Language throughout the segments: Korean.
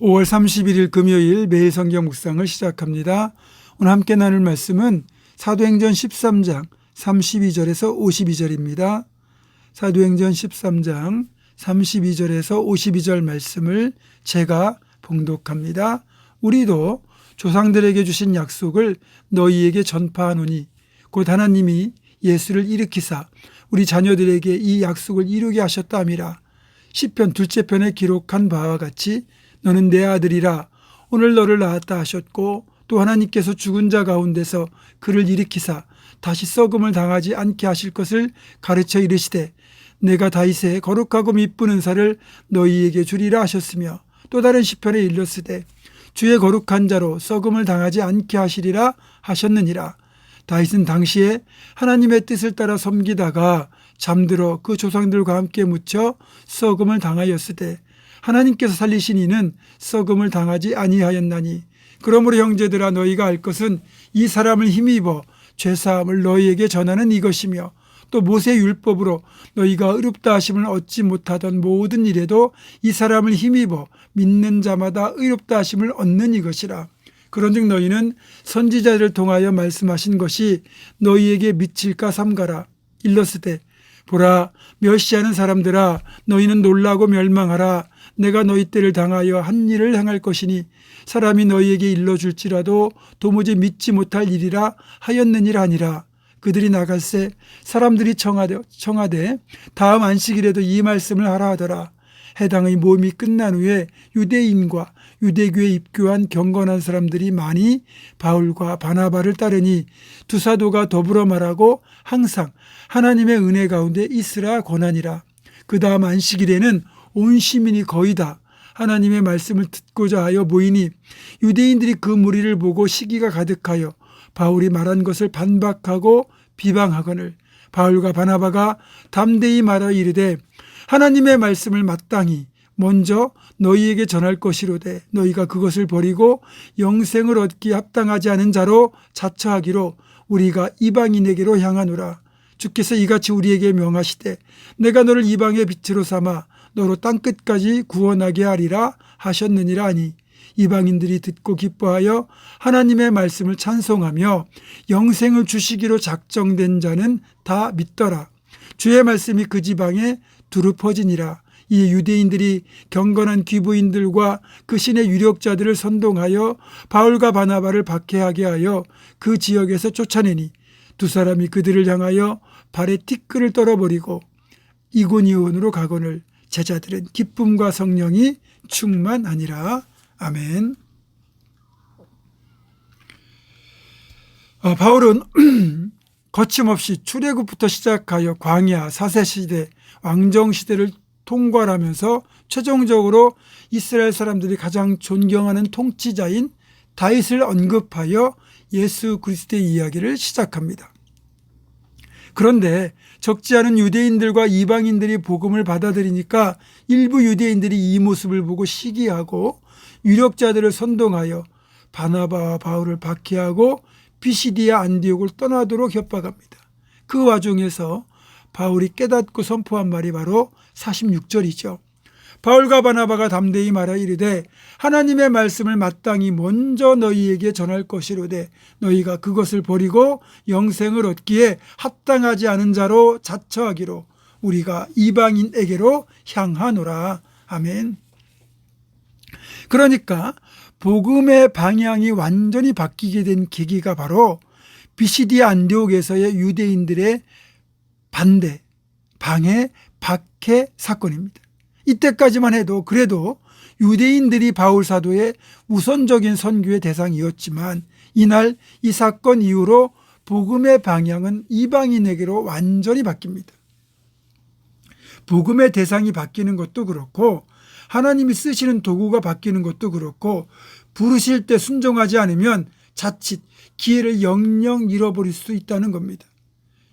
5월 31일 금요일 매일 성경 묵상을 시작합니다. 오늘 함께 나눌 말씀은 사도행전 13장 32절에서 52절입니다. 사도행전 13장 32절에서 52절 말씀을 제가 봉독합니다. 우리도 조상들에게 주신 약속을 너희에게 전파하노니 곧 하나님이 예수를 일으키사 우리 자녀들에게 이 약속을 이루게 하셨다 함이라. 시편 둘째 편에 기록한 바와 같이 너는 내 아들이라 오늘 너를 낳았다 하셨고 또 하나님께서 죽은 자 가운데서 그를 일으키사 다시 썩음을 당하지 않게 하실 것을 가르쳐 이르시되 내가 다윗의 거룩하고 미쁜 은사를 너희에게 주리라 하셨으며 또 다른 시편에 일렀으되 주의 거룩한 자로 썩음을 당하지 않게 하시리라 하셨느니라. 다윗은 당시에 하나님의 뜻을 따라 섬기다가 잠들어 그 조상들과 함께 묻혀 썩음을 당하였으되 하나님께서 살리신 이는 썩음을 당하지 아니하였나니 그러므로 형제들아 너희가 알 것은 이 사람을 힘입어 죄사함을 너희에게 전하는 이것이며 또 모세 율법으로 너희가 의롭다 하심을 얻지 못하던 모든 일에도 이 사람을 힘입어 믿는 자마다 의롭다 하심을 얻는 이것이라. 그런즉 너희는 선지자를 통하여 말씀하신 것이 너희에게 미칠까 삼가라. 일렀으되 보라 멸시하는 사람들아 너희는 놀라고 멸망하라 내가 너희 때를 당하여 한 일을 행할 것이니 사람이 너희에게 일러줄지라도 도무지 믿지 못할 일이라 하였느니라 하니라 그들이 나갈새 사람들이 청하되, 청하되 다음 안식일에도 이 말씀을 하라 하더라 해당의 모임이 끝난 후에 유대인과 유대교에 입교한 경건한 사람들이 많이 바울과 바나바를 따르니 두 사도가 더불어 말하고 항상 하나님의 은혜 가운데 있으라 권하니라. 그 다음 안식일에는 온 시민이 거의 다 하나님의 말씀을 듣고자 하여 모이니 유대인들이 그 무리를 보고 시기가 가득하여 바울이 말한 것을 반박하고 비방하거늘 바울과 바나바가 담대히 말하 이르되 하나님의 말씀을 마땅히 먼저 너희에게 전할 것이로되 너희가 그것을 버리고 영생을 얻기 합당하지 않은 자로 자처하기로 우리가 이방인에게로 향하노라. 주께서 이같이 우리에게 명하시되 내가 너를 이방의 빛으로 삼아 너로 땅 끝까지 구원하게 하리라 하셨느니라 하니 이방인들이 듣고 기뻐하여 하나님의 말씀을 찬송하며 영생을 주시기로 작정된 자는 다 믿더라. 주의 말씀이 그 지방에 두루 퍼지니라. 이 유대인들이 경건한 귀부인들과 그 신의 유력자들을 선동하여 바울과 바나바를 박해하게 하여 그 지역에서 쫓아내니 두 사람이 그들을 향하여 발에 티끌을 떨어버리고 이곤이온으로 가거늘 제자들은 기쁨과 성령이 충만하니라. 아멘. 아, 바울은 거침없이 출애굽부터 시작하여 광야, 사세 시대, 왕정 시대를 통괄하면서 최종적으로 이스라엘 사람들이 가장 존경하는 통치자인 다윗을 언급하여 예수 그리스도의 이야기를 시작합니다. 그런데 적지 않은 유대인들과 이방인들이 복음을 받아들이니까 일부 유대인들이 이 모습을 보고 시기하고 유력자들을 선동하여 바나바와 바울을 박해하고 비시디아 안디옥을 떠나도록 협박합니다. 그 와중에서 바울이 깨닫고 선포한 말이 바로 46절이죠. 바울과 바나바가 담대히 말하 이르되 하나님의 말씀을 마땅히 먼저 너희에게 전할 것이로되 너희가 그것을 버리고 영생을 얻기에 합당하지 않은 자로 자처하기로 우리가 이방인에게로 향하노라. 아멘. 그러니까 복음의 방향이 완전히 바뀌게 된 계기가 바로 비시디 안디옥에서의 유대인들의 반대, 방해, 박해 사건입니다. 이때까지만 해도 그래도 유대인들이 바울 사도의 우선적인 선교의 대상이었지만 이날 이 사건 이후로 복음의 방향은 이방인에게로 완전히 바뀝니다. 복음의 대상이 바뀌는 것도 그렇고 하나님이 쓰시는 도구가 바뀌는 것도 그렇고 부르실 때 순종하지 않으면 자칫 기회를 영영 잃어버릴 수 있다는 겁니다.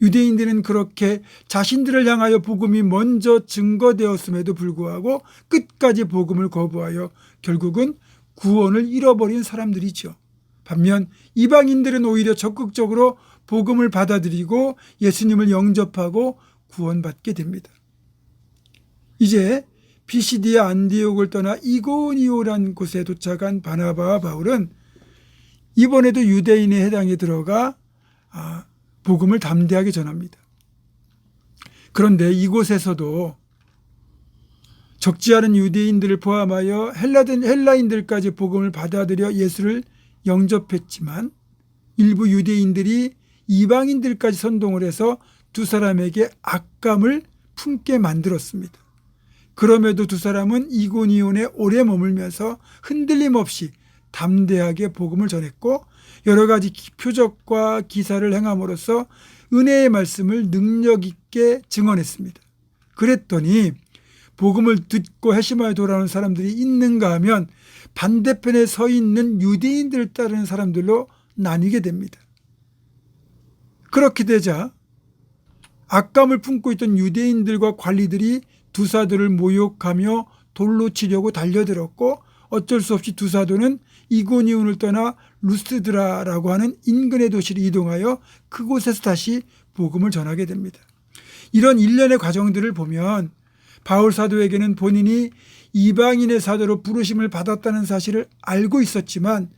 유대인들은 그렇게 자신들을 향하여 복음이 먼저 증거되었음에도 불구하고 끝까지 복음을 거부하여 결국은 구원을 잃어버린 사람들이죠. 반면 이방인들은 오히려 적극적으로 복음을 받아들이고 예수님을 영접하고 구원받게 됩니다. 이제 피시디아 안디옥을 떠나 이고니오란 곳에 도착한 바나바와 바울은 이번에도 유대인의 해당에 들어가 아, 복음을 담대하게 전합니다. 그런데 이곳에서도 적지 않은 유대인들을 포함하여 헬라든 헬라인들까지 복음을 받아들여 예수를 영접했지만 일부 유대인들이 이방인들까지 선동을 해서 두 사람에게 악감을 품게 만들었습니다. 그럼에도 두 사람은 이고니온에 오래 머물면서 흔들림 없이 담대하게 복음을 전했고 여러 가지 표적과 기사를 행함으로써 은혜의 말씀을 능력 있게 증언했습니다. 그랬더니 복음을 듣고 회심하여 돌아오는 사람들이 있는가 하면 반대편에 서 있는 유대인들을 따르는 사람들로 나뉘게 됩니다. 그렇게 되자 악감을 품고 있던 유대인들과 관리들이 두 사도를 모욕하며 돌로 치려고 달려들었고 어쩔 수 없이 두 사도는 이고니온을 떠나 루스드라라고 하는 인근의 도시로 이동하여 그곳에서 다시 복음을 전하게 됩니다. 이런 일련의 과정들을 보면 바울 사도에게는 본인이 이방인의 사도로 부르심을 받았다는 사실을 알고 있었지만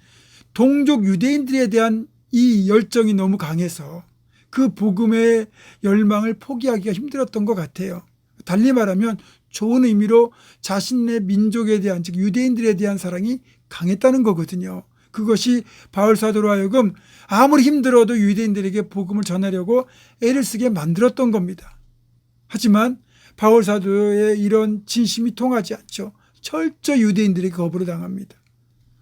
동족 유대인들에 대한 이 열정이 너무 강해서 그 복음의 열망을 포기하기가 힘들었던 것 같아요. 달리 말하면 좋은 의미로 자신의 민족에 대한 즉 유대인들에 대한 사랑이 강했다는 거거든요. 그것이 바울 사도로 하여금 아무리 힘들어도 유대인들에게 복음을 전하려고 애를 쓰게 만들었던 겁니다. 하지만 바울 사도의 이런 진심이 통하지 않죠. 철저 유대인들에게 거부를 당합니다.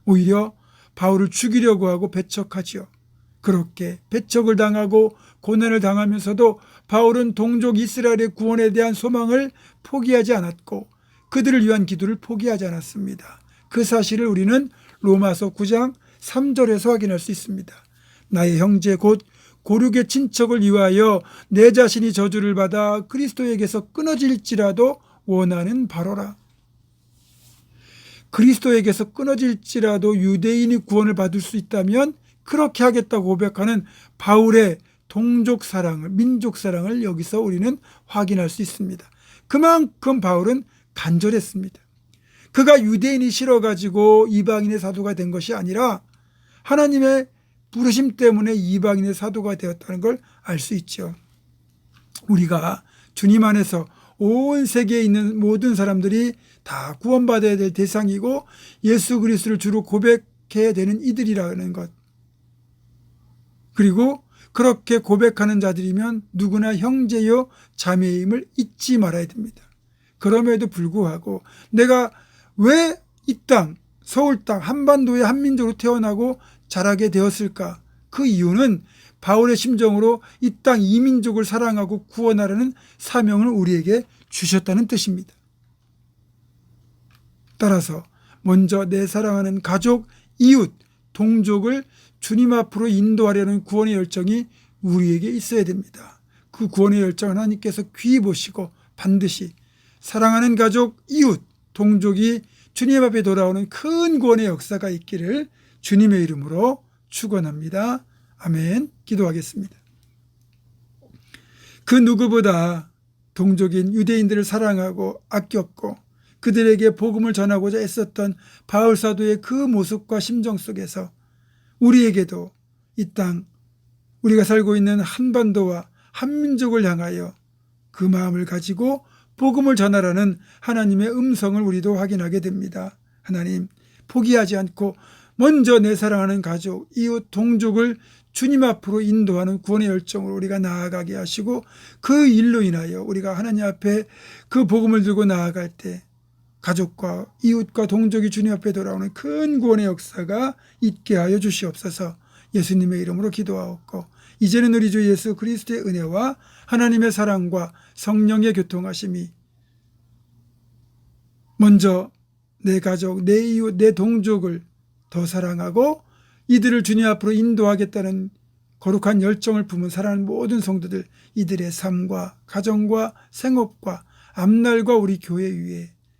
오히려 바울을 죽이려고 하고 배척하지요. 그렇게 배척을 당하고 고난을 당하면서도 바울은 동족 이스라엘의 구원에 대한 소망을 포기하지 않았고 그들을 위한 기도를 포기하지 않았습니다. 그 사실을 우리는 로마서 9장 3절에서 확인할 수 있습니다. 나의 형제 곧 고륙의 친척을 위하여 내 자신이 저주를 받아 그리스도에게서 끊어질지라도 원하는 바로라. 그리스도에게서 끊어질지라도 유대인이 구원을 받을 수 있다면 그렇게 하겠다고 고백하는 바울의 동족 사랑을, 민족 사랑을 여기서 우리는 확인할 수 있습니다. 그만큼 바울은 간절했습니다. 그가 유대인이 싫어가지고 이방인의 사도가 된 것이 아니라 하나님의 부르심 때문에 이방인의 사도가 되었다는 걸 알 수 있죠. 우리가 주님 안에서 온 세계에 있는 모든 사람들이 다 구원받아야 될 대상이고 예수 그리스도를 주로 고백해야 되는 이들이라는 것. 그리고 그렇게 고백하는 자들이면 누구나 형제요 자매임을 잊지 말아야 됩니다. 그럼에도 불구하고 내가 왜 이 땅, 서울 땅, 한반도의 한민족으로 태어나고 자라게 되었을까? 그 이유는 바울의 심정으로 이 땅 이민족을 사랑하고 구원하라는 사명을 우리에게 주셨다는 뜻입니다. 따라서 먼저 내 사랑하는 가족, 이웃, 동족을 주님 앞으로 인도하려는 구원의 열정이 우리에게 있어야 됩니다. 그 구원의 열정 하나님께서 귀히 보시고 반드시 사랑하는 가족, 이웃, 동족이 주님 앞에 돌아오는 큰 구원의 역사가 있기를 주님의 이름으로 축원합니다. 아멘. 기도하겠습니다. 그 누구보다 동족인 유대인들을 사랑하고 아꼈고 그들에게 복음을 전하고자 애썼던 바울 사도의 그 모습과 심정 속에서 우리에게도 이 땅 우리가 살고 있는 한반도와 한민족을 향하여 그 마음을 가지고 복음을 전하라는 하나님의 음성을 우리도 확인하게 됩니다. 하나님 포기하지 않고 먼저 내 사랑하는 가족, 이웃, 동족을 주님 앞으로 인도하는 구원의 열정으로 우리가 나아가게 하시고 그 일로 인하여 우리가 하나님 앞에 그 복음을 들고 나아갈 때 가족과 이웃과 동족이 주님 앞에 돌아오는 큰 구원의 역사가 있게 하여 주시옵소서. 예수님의 이름으로 기도하옵고 이제는 우리 주 예수 그리스도의 은혜와 하나님의 사랑과 성령의 교통하심이 먼저 내 가족, 내 이웃, 내 동족을 더 사랑하고 이들을 주님 앞으로 인도하겠다는 거룩한 열정을 품은 사랑하는 모든 성도들 이들의 삶과 가정과 생업과 앞날과 우리 교회 위에